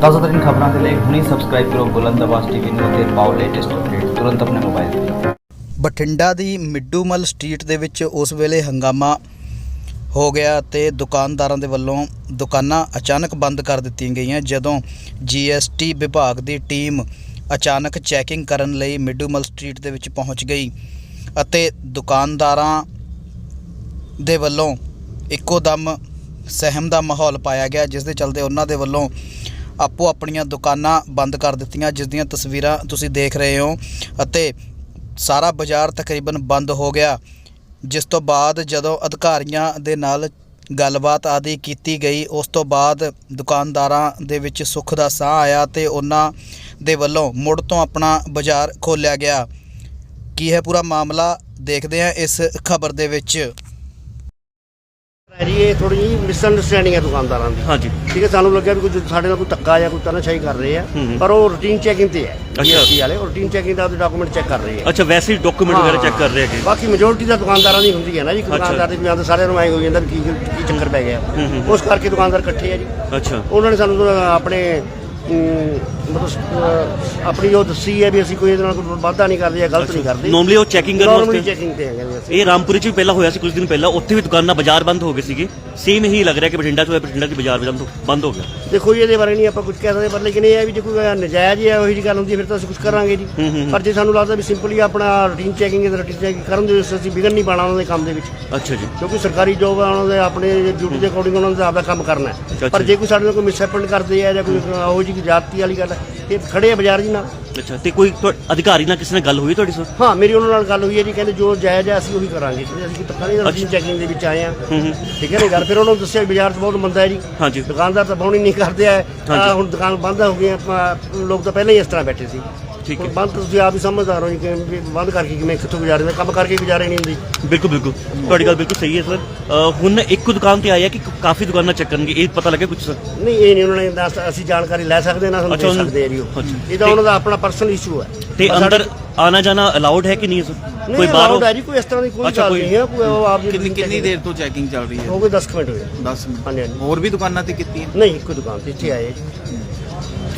ਤਾਜ਼ਾ ਖਬਰਾਂ ਦੇ ਲਈ ਹੁਣੇ ਸਬਸਕ੍ਰਾਈਬ ਕਰੋ ਬੁਲੰਦ ਆਵਾਜ਼ ਟੀਵੀ ਨੂੰ ਅਤੇ ਪਾਓ ਲੇਟੈਸਟ ਅਪਡੇਟ ਤੁਰੰਤ ਆਪਣੇ ਮੋਬਾਈਲ ਤੇ। ਬਠਿੰਡਾ ਦੀ ਮਿੱਡੂਮਲ ਸਟਰੀਟ ਦੇ ਵਿੱਚ ਉਸ ਵੇਲੇ ਹੰਗਾਮਾ ਹੋ ਗਿਆ ਤੇ ਦੁਕਾਨਦਾਰਾਂ ਦੇ ਵੱਲੋਂ ਦੁਕਾਨਾਂ ਅਚਾਨਕ ਬੰਦ ਕਰ ਦਿੱਤੀਆਂ ਗਈਆਂ, ਜਦੋਂ ਜੀਐਸਟੀ ਵਿਭਾਗ ਦੀ ਟੀਮ ਅਚਾਨਕ ਚੈਕਿੰਗ ਕਰਨ ਲਈ ਮਿੱਡੂਮਲ ਸਟਰੀਟ ਦੇ ਵਿੱਚ ਪਹੁੰਚ ਗਈ ਅਤੇ ਦੁਕਾਨਦਾਰਾਂ ਦੇ ਵੱਲੋਂ ਇੱਕੋ ਦਮ ਸਹਿਮ ਦਾ ਮਾਹੌਲ ਪਾਇਆ ਗਿਆ, ਜਿਸ ਦੇ ਚਲਦੇ ਉਹਨਾਂ ਦੇ ਵੱਲੋਂ ਆਪੋ ਆਪਣੀਆਂ ਦੁਕਾਨਾਂ ਬੰਦ ਕਰ ਦਿੱਤੀਆਂ, ਜਿਸ ਦੀਆਂ ਤਸਵੀਰਾਂ ਤੁਸੀਂ ਦੇਖ ਰਹੇ ਹੋ। ਅਤੇ ਸਾਰਾ ਬਾਜ਼ਾਰ ਤਕਰੀਬਨ ਬੰਦ ਹੋ ਗਿਆ। ਜਿਸ ਤੋਂ ਬਾਅਦ ਜਦੋਂ ਅਧਿਕਾਰੀਆਂ ਦੇ ਨਾਲ ਗੱਲਬਾਤ ਆਦਿ ਕੀਤੀ ਗਈ, ਉਸ ਤੋਂ ਬਾਅਦ ਦੁਕਾਨਦਾਰਾਂ ਦੇ ਵਿੱਚ ਸੁੱਖ ਦਾ ਸਾਹ ਆਇਆ ਤੇ ਉਹਨਾਂ ਦੇ ਵੱਲੋਂ ਮੁੜ ਤੋਂ ਆਪਣਾ ਬਾਜ਼ਾਰ ਖੋਲ੍ਹਿਆ ਗਿਆ। ਕੀ ਹੈ ਪੂਰਾ ਮਾਮਲਾ ਦੇਖਦੇ ਹਾਂ ਇਸ ਖਬਰ ਦੇ ਵਿੱਚ। ਜੀ ਇਹ ਥੋੜੀ ਜਿਹੀ ਮਿਸਅੰਡਰਸਟੈਂਡਿੰਗ ਹੈ ਦੁਕਾਨਦਾਰਾਂ ਦੀ ਹਾਂਜੀ ਠੀਕ ਹੈ ਸਾਨੂੰ ਲੱਗਿਆ ਵੀ ਕੁਝ ਸਾਡੇ ਨਾਲ ਕੋਈ ਧੱਕਾ ਜਾਂ ਕੋਈ ਤਾਨਾਸ਼ਾਹੀ ਕਰ ਰਹੇ ਆ। ਪਰ ਉਹ ਰੂਟੀਨ ਚੈਕਿੰਗ ਤੇ ਹੈ। GST ਵਾਲੇ ਰੂਟੀਨ ਚੈਕਿੰਗ ਦਾ ਡਾਕੂਮੈਂਟ ਚੈੱਕ ਕਰ ਰਹੇ ਆ ਅੱਛਾ ਵੈਸੇ ਹੀ ਡਾਕੂਮੈਂਟ ਵਗੈਰਾ ਚੈੱਕ ਕਰ ਰਹੇ ਹੈਗੇ ਬਾਕੀ ਮੈਜੋਰਿਟੀ ਦਾ ਦੁਕਾਨਦਾਰਾਂ ਦੀ ਹੁੰਦੀ ਹੈ ਨਾ ਜੀ। ਦੁਕਾਨਦਾਰ ਦੇ ਜਾਂ ਤਾਂ ਸਾਰਿਆਂ ਨੂੰ ਐਂ ਹੋ ਜਾਂਦਾ ਕੀ ਕੀ ਚੱਕਰ ਪੈ ਗਿਆ। ਉਸ ਕਰਕੇ ਦੁਕਾਨਦਾਰ ਇਕੱਠੇ ਆ ਜੀ ਅੱਛਾ ਉਹਨਾਂ ਨੇ ਸਾਨੂੰ ਆਪਣੇ ਮਤਲਬ ਆਪਣੀ ਜੋ ਦੱਸੀ ਹੈ ਵੀ ਅਸੀਂ ਕੋਈ ਇਹਦੇ ਨਾਲ ਕੋਈ ਵਾਅਦਾ ਨਹੀਂ ਕਰਦੇ ਜਾਂ ਗਲਤ ਨਹੀਂ ਕਰਦੇ। ਨਾਰਮਲੀ ਉਹ ਚੈਕਿੰਗ ਕਰਨ ਨਾਰਮਲੀ ਵਾਸਤੇ? ਚੈਕਿੰਗ ਤੇ ਹੈਗੇ ਜੀ ਅਸੀਂ। ਇਹ ਰਾਮਪੁਰੇ ਚ ਵੀ ਪਹਿਲਾਂ ਹੋਇਆ ਸੀ ਕੁਝ ਦਿਨ ਪਹਿਲਾਂ। ਉੱਥੇ ਵੀ ਦੁਕਾਨਾਂ ਬਾਜ਼ਾਰ ਬੰਦ ਹੋ ਗਏ ਸੀਗੇ। ਸੇਮ ਹੀ ਲੱਗ ਰਿਹਾ ਕਿ ਬਠਿੰਡਾ ਚ ਹੋਇਆ ਬਠਿੰਡਾ ਚ ਬਾਜ਼ਾਰ ਬੰਦ ਹੋ- ਬੰਦ ਹੋ ਗਿਆ। ਦੇਖੋ ਜੀ ਇਹਦੇ ਬਾਰੇ ਨਹੀਂ ਆਪਾਂ ਕੁਝ ਕਹਿ ਸਕਦੇ ਪਰ ਲੇਕਿਨ ਇਹ ਹੈ ਵੀ ਜੇ ਕੋਈ ਨਜਾਇਜ਼ ਹੈ ਉਹੀ ਜੀ ਗੱਲ ਹੁੰਦੀ ਹੈ ਫਿਰ ਤਾਂ ਅਸੀਂ ਕੁਝ ਕਰਾਂਗੇ ਜੀ। ਹੂੰ, ਹੂੰ, ਹੂੰ। ਪਰ ਜੇ ਸਾਨੂੰ ਲੱਗਦਾ ਵੀ ਸਿੰਪਲੀ ਆਪਣਾ ਰੂਟੀਨ ਚੈਕਿੰਗ ਹੈ ਰੂਟੀਨ ਚੈਕਿੰਗ ਕਰਨ ਦੇ ਵਿੱਚ ਅਸੀਂ ਵਿਗਨ ਨਹੀਂ ਪਾਣਾ ਉਹਨਾਂ ਦੇ ਕੰਮ ਦੇ ਵਿੱਚ। ਅੱਛਾ ਜੀ। ਕਿਉਂਕਿ ਸਰਕਾਰੀ ਜੋਬ ਹੈ ਉਹਨਾਂ ਦੇ ਆਪਣੇ ਡਿਊਟੀ ਦੇ ਅਕੋਰਡਿੰਗ ਉਹਨਾਂ ਦਾ ਆਪਦਾ ਕੰਮ ਕਰਨਾ ਹੈ। ਪਰ ਜੀ। ਜੇ ਕੋਈ ਸਾਡੇ ਨਾਲ ਕੋਈ ਮਿਸਹੈਪਨ ਕਰਦੇ ਆ ਜਾਂ ਕੋਈ ਉਹ ਜੀ ਜਾਤੀ ਵਾਲੀ ਗੱਲ ਇਹ ਖੜੇ ਆ ਬਾਜ਼ਾਰ ਜੀ ਨਾਲ। ਅੱਛਾ ਤੇ ਕੋਈ ਤੁਹਾ- ਅਧਿਕਾਰੀ ਨਾਲ ਕਿਸੇ ਨਾਲ ਗੱਲ ਹੋਈ ਤੁਹਾਡੀ ਸਰ ਹਾਂ ਮੇਰੀ ਉਹਨਾਂ ਨਾਲ ਗੱਲ ਹੋਈ ਹੈ ਜੀ ਕਹਿੰਦੇ ਜੋ ਜਾਇਜ਼ ਹੈ ਅਸੀਂ ਉਹੀ ਕਰਾਂਗੇ। ਕਹਿੰਦੇ ਅਸੀਂ ਤਾਂ ਨਹੀਂ ਰੂਟੀਨ ਚੈਕਿੰਗ ਦੇ ਵਿੱਚ ਆਏ ਆ ਹੂੰ ਹੂੰ। ਠੀਕ ਹੈ ਨਾ ਗੱਲ। ਫਿਰ ਉਹਨਾਂ ਨੂੰ ਦੱਸਿਆ ਵੀ ਬਾਜ਼ਾਰ 'ਚ ਬਹੁਤ ਮੰਦਾ ਹੈ ਜੀ। ਹਾਂਜੀ। ਦੁਕਾਨਦਾਰ ਤਾਂ ਬਾਉਣੀ ਨਹੀਂ ਕਰਦੇ ਆ। ਹਾਂਜੀ। ਹੁਣ ਦੁਕਾਨ ਬੰਦ ਹੋ ਗਈਆਂ ਆਪਾਂ ਲੋਕ ਤਾਂ ਪਹਿਲਾਂ ਹੀ ਇਸ ਤਰ੍ਹਾਂ ਬੈਠੇ ਸੀ। ਠੀਕ ਹੈ। ਬੰਦ ਤੁਸੀਂ ਆਪ ਹੀ ਸਮਝਦਾਰ ਹੋ ਜੀ ਕਿ ਵੀ ਬੰਦ ਕਰਕੇ ਕਿਵੇਂ ਕਿੱਥੋਂ ਗੁਜ਼ਾਰੇ ਦਾ ਕੰਮ ਕਰਕੇ ਗੁਜ਼ਾਰੇ ਨਹੀਂ ਹੁੰਦੀ। ਬਿਲਕੁਲ ਬਿਲਕੁਲ। ਤੁਹਾਡੀ ਗੱਲ ਬਿਲਕੁਲ ਸਹੀ ਹੈ ਸਰ। ਅ, ਹੁਣ ਇੱਕ ਦੁਕਾਨ ਤੇ ਆਇਆ ਕਿ ਕਾਫੀ ਦੁਕਾਨਾਂ ਚੈੱਕ ਕਰਨਗੇ ਇਹ ਪਤਾ ਲੱਗਿਆ ਕੁਝ ਸਰ? ਨਹੀਂ ਇਹ ਨਹੀਂ ਉਹਨਾਂ ਨੇ ਦੱਸ ਅਸੀਂ ਜਾਣਕਾਰੀ ਲੈ ਸਕਦੇ ਨਾ ਸਾਨੂੰ ਅੱਛਾ, ਦੇ ਉਹਨੂੰ- ਸਕਦੇ ਆ ਜੀ ਉਹ। ਅੱਛਾ। ਇਹ ਤਾਂ ਉਹਨਾਂ ਦਾ ਆਪਣਾ ਪਰਸਨਲ ਇਸ਼ੂ ਹੈ। ਤੇ ਸਾਡੇ- ਅੰਦਰ ਆਣਾ ਜਾਣਾ ਅਲਾਉਡ ਹੈ ਕਿ ਨਹੀਂ ਸਰ? ਕੋਈ ਬਾਹਰੋਂ ਹੈ ਜੀ ਕੋਈ ਇਸ ਤਰ੍ਹਾਂ ਦੀ ਕੋਈ ਅੱਛਾ, ਗੱਲ ਕੋਈ- ਨਹੀਂ ਹੈ ਕੋਈ ਉਹ ਆਪ ਜੀ ਕਿੰਨੀ ਕਿੰਨੀ ਦੇਰ ਤੋਂ ਚੈਕਿੰਗ ਚੱਲ ਰਹੀ ਹੈ? ਹੋ ਗਏ 10 ਕੁ ਮਿੰਟ ਹੋਏ। 10 ਮਿੰਟ। ਹਾਂਜੀ ਹਾਂਜੀ। ਹੋਰ ਵੀ ਦੁਕਾਨਾਂ ਤੇ ਕੀਤੀ ਹੈ ਨਹੀਂ ਇੱਕੋ ਦੁਕਾਨ ਤੇ ਇੱਥੇ ਆਏ ਜੀ।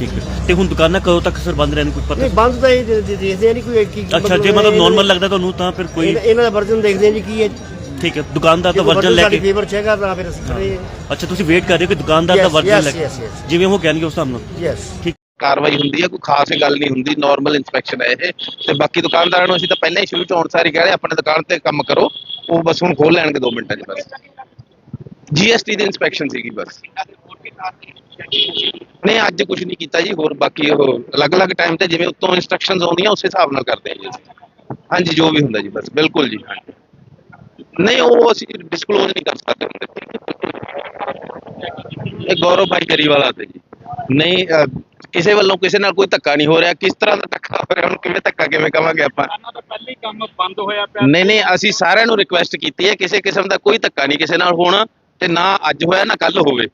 ਠੀਕ ਹੈ। ਤੇ ਹੁਣ ਦੁਕਾਨਾਂ ਕਦੋਂ ਤੱਕ ਸਰ ਬੰਦ ਰਹਿਣ ਕੁਝ ਪਤਾ? ਨਹੀਂ ਬੰਦ ਤਾਂ ਇਹ ਦੇ- ਦੇ- ਦੇਖਦੇ ਆ ਨਹੀਂ ਕੋਈ ਕੀ ਅੱਛਾ ਜੇ ਮਤਲਬ ਨਾਰਮਲ ਲੱਗਦਾ ਤੁਹਾਨੂੰ ਤਾਂ ਫਿਰ ਕੋਈ ਇਹਨਾਂ- ਦਾ ਵਰਜਨ ਦੇਖਦੇ ਆ ਜੀ ਕੀ ਹੈ। ਠੀਕ ਹੈ ਦੁਕਾਨਦਾਰ ਦਾ ਵਰਜਨ ਲੈ ਸਾਡੀ ਕੇ ਫੇਵਰ ਚ ਹੈਗਾ ਤਾਂ ਫਿਰ ਅਸੀਂ ਖੜੇ ਅੱਛਾ ਤੁਸੀਂ ਵੇਟ ਕਰ ਰਹੇ ਹੋ ਕਿ ਦੁਕਾਨਦਾਰ ਦਾ Yes, ਵਰਜਨ yes, ਲੈ ਕੇ yes, yes. ਜਿਵੇਂ ਉਹ ਕਹਿਣਗੇ ਉਸ ਹਿਸਾਬ ਨਾਲ। ਯੈਸ ਠੀਕ। ਕਾਰਵਾਈ ਹੁੰਦੀ ਹੈ ਕੋਈ ਖਾਸ ਗੱਲ ਨਹੀਂ ਹੁੰਦੀ ਨਾਰਮਲ ਇਨਸਪੈਕਸ਼ਨ ਹੈ ਇਹ। ਤੇ ਬਾਕੀ ਦੁਕਾਨਦਾਰਾਂ ਨੂੰ ਅਸੀਂ ਤਾਂ ਪਹਿਲਾਂ ਹੀ ਸ਼ੁਰੂ ਚ ਆਉਣ ਸਾਰੀ ਕਹਿ ਰਹੇ ਆਪਣੇ ਦੁਕਾਨ ਤੇ ਕੰਮ ਕਰੋ ਉਹ ਬਸ ਹੁਣ ਖੋਲ ਲੈਣਗੇ 2 ਮਿੰਟਾਂ 'ਚ ਬਸ। ਜੀਐਸਟੀ ਦੀ ਇਨਸਪੈਕਸ਼ਨ ਸੀਗੀ ਬਸ। ਨਹੀਂ ਅੱਜ ਕੁਝ ਨਹੀਂ ਕੀਤਾ ਜੀ ਹੋਰ ਬਾਕੀ ਉਹ ਅਲੱਗ-ਅਲੱਗ ਟਾਈਮ ਤੇ ਜਿਵੇਂ ਉੱਤੋਂ ਇਨਸਟਰਕਸ਼ਨਸ ਆਉਂਦੀਆਂ ਉਸੇ ਹਿਸਾਬ ਨਾਲ ਕਰਦੇ ਹਾਂ ਜੀ ਅਸੀਂ। ਹਾਂਜੀ ਜੋ ਵੀ ਹੁੰਦਾ ਜੀ ਬਸ ਬਿਲਕੁਲ ਜੀ। ਹਾਂਜੀ ਨਹੀਂ ਉਹ ਅਸੀਂ ਡਿਸਕਲੋਜ਼ ਨਹੀਂ ਕਰ ਸਕਦੇ ਹੁੰਦੇ ਇਹ ਗੌਰਵ ਭਾਈ ਕਰੀਵਾਲਾ ਤੇ ਜੀ। ਨਹੀਂ ਅਹ, ਕਿਸੇ ਵੱਲੋਂ ਕਿਸੇ ਨਾਲ ਕੋਈ ਧੱਕਾ ਨਹੀਂ ਹੋ ਰਿਹਾ। ਕਿਸ ਤਰ੍ਹਾਂ ਦਾ ਧੱਕਾ ਹੋ ਰਿਹਾ ਹੁਣ ਕਿਵੇਂ ਧੱਕਾ ਕਿਵੇਂ ਕਵਾਂਗੇ ਆਪਾਂ? ਤਾਂ ਪਹਿਲੀ ਕੰਮ ਬੰਦ ਹੋਇਆ ਪਿਆ। ਨਹੀਂ ਨਹੀਂ ਅਸੀਂ ਸਾਰਿਆਂ ਨੂੰ ਰਿਕੁਐਸਟ ਕੀਤੀ ਹੈ ਕਿਸੇ ਕਿਸਮ ਦਾ ਕੋਈ ਧੱਕਾ ਨਹੀਂ ਕਿਸੇ ਨਾਲ ਹੋਣਾ ਤੇ ਨਾ ਅੱਜ ਹੋਇਆ ਨਾ ਕੱਲ ਹੋਵੇ।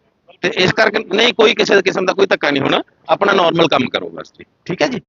ਤੇ ਇਸ ਕਰਕੇ ਨਹੀਂ ਕੋਈ ਕਿਸੇ ਕਿਸਮ ਦਾ ਕੋਈ ਧੱਕਾ ਨਹੀਂ ਹੋਣਾ, ਆਪਣਾ ਨਾਰਮਲ ਕੰਮ ਕਰੋ ਬਸ ਜੀ। ਠੀਕ ਹੈ ਜੀ?